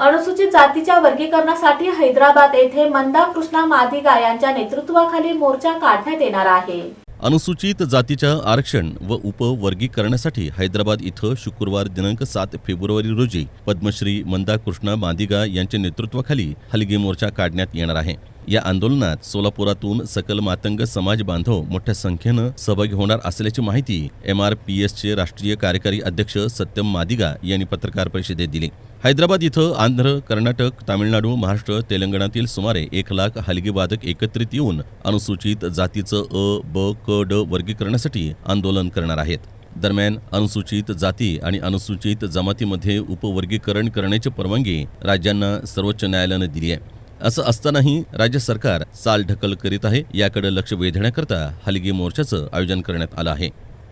अनुसूचित जातीच्या वर्गीकरणासाठी हैदराबाद येथे मंदा कृष्णा मादिगा यांच्या नेतृत्वाखाली मोर्चा काढण्यात येणार आहे. अनुसूचित जातीच्या आरक्षण व उपवर्गीकरणासाठी हैदराबाद इथं शुक्रवार दिनांक सात फेब्रुवारी रोजी पद्मश्री मंदा कृष्णा मादिगा यांच्या नेतृत्वाखाली हलगी मोर्चा काढण्यात येणार आहे. या आंदोलनात सोलापुरातून सकल मातंग समाज बांधव मोठ्या संख्येनं सहभागी होणार असल्याची माहिती एम आर पी एसचे राष्ट्रीय कार्यकारी अध्यक्ष सत्यम मादिगा यांनी पत्रकार परिषदेत दिली. हैदराबाद इथं आंध्र कर्नाटक तामिळनाडू महाराष्ट्र तेलंगणातील सुमारे एक लाख हलगीवादक एकत्रित येऊन अनुसूचित जातीचं अ ब क ड वर्गीकरणासाठी आंदोलन करणार आहेत. दरम्यान अनुसूचित जाती आणि अनुसूचित जमातीमध्ये उपवर्गीकरण करण्याची परवानगी राज्यांना सर्वोच्च न्यायालयानं दिली आहे. असं असतानाही राज्य सरकार चाल ढकल करीत आहे याकडे लक्ष वेधण्याकरता हलगी मोर्चाचं आयोजन करण्यात आलं आहे.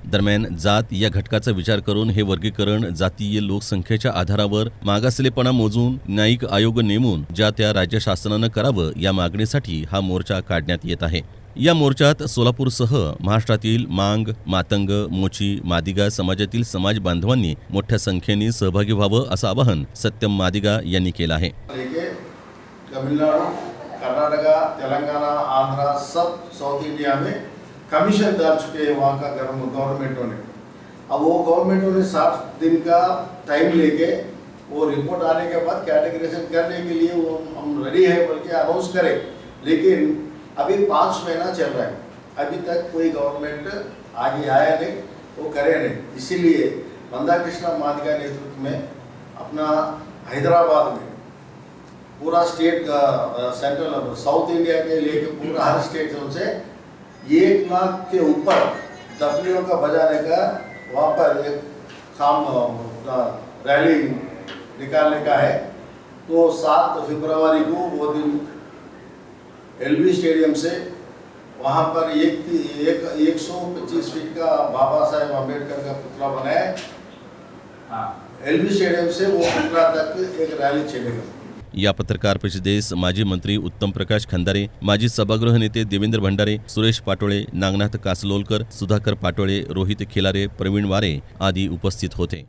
दरम्यान जात या घटकाचा विचार करून हे वर्गीकरण जातीय लोकसंख्येच्या आधारावर मागासलेपणा मोजून न्यायिक आयोग नेमून ज्या त्या राज्य शासनानं करावं या मागणीसाठी हा मोर्चा काढण्यात येत आहे. या मोर्चात सोलापूरसह महाराष्ट्रातील मांग मातंग मोची मादिगा समाजातील समाज बांधवांनी मोठ्या संख्येने सहभागी व्हावं असं आवाहन सत्यम मादिगा यांनी केलं आहे. तमिलनाडु कर्नाटका तेलंगाना आंध्रा सब साउथ इंडिया में कमीशन डाल चुके हैं वहाँ का गवर्नमेंटों ने अब वो गवर्नमेंटों ने सात दिन का टाइम लेके वो रिपोर्ट आने के बाद कैटेगराइजेशन करने के लिए वो हम रेडी है बोल के अनाउंस करें लेकिन अभी पाँच महीना चल रहा है अभी तक कोई गवर्नमेंट आगे आया नहीं वो करे नहीं इसीलिए मंदा कृष्णा माधिका नेतृत्व में अपना हैदराबाद में पूरा स्टेट का सेंट्रल साउथ इंडिया के लेके पूरा हर स्टेट से एक लाख के ऊपर डब्ल्यू का बजाने का वहाँ पर एक काम रैली निकालने का है। तो सात फरवरी को वो दिन एलबी स्टेडियम से वहाँ पर एक एक एक सौ पच्चीस फीट का बाबा साहेब अंबेडकर का पुतला बनाया एलबी स्टेडियम से वो पुतला तक एक रैली चलेगा। या पत्रकार परिषदेस माजी मंत्री उत्तम प्रकाश खंदारे माजी सभागृह नेते देवेंद्र भंडारे सुरेश पाटोळे नागनाथ कासलोलकर सुधाकर पाटोळे रोहित खिलारे प्रवीण वारे आदी उपस्थित होते.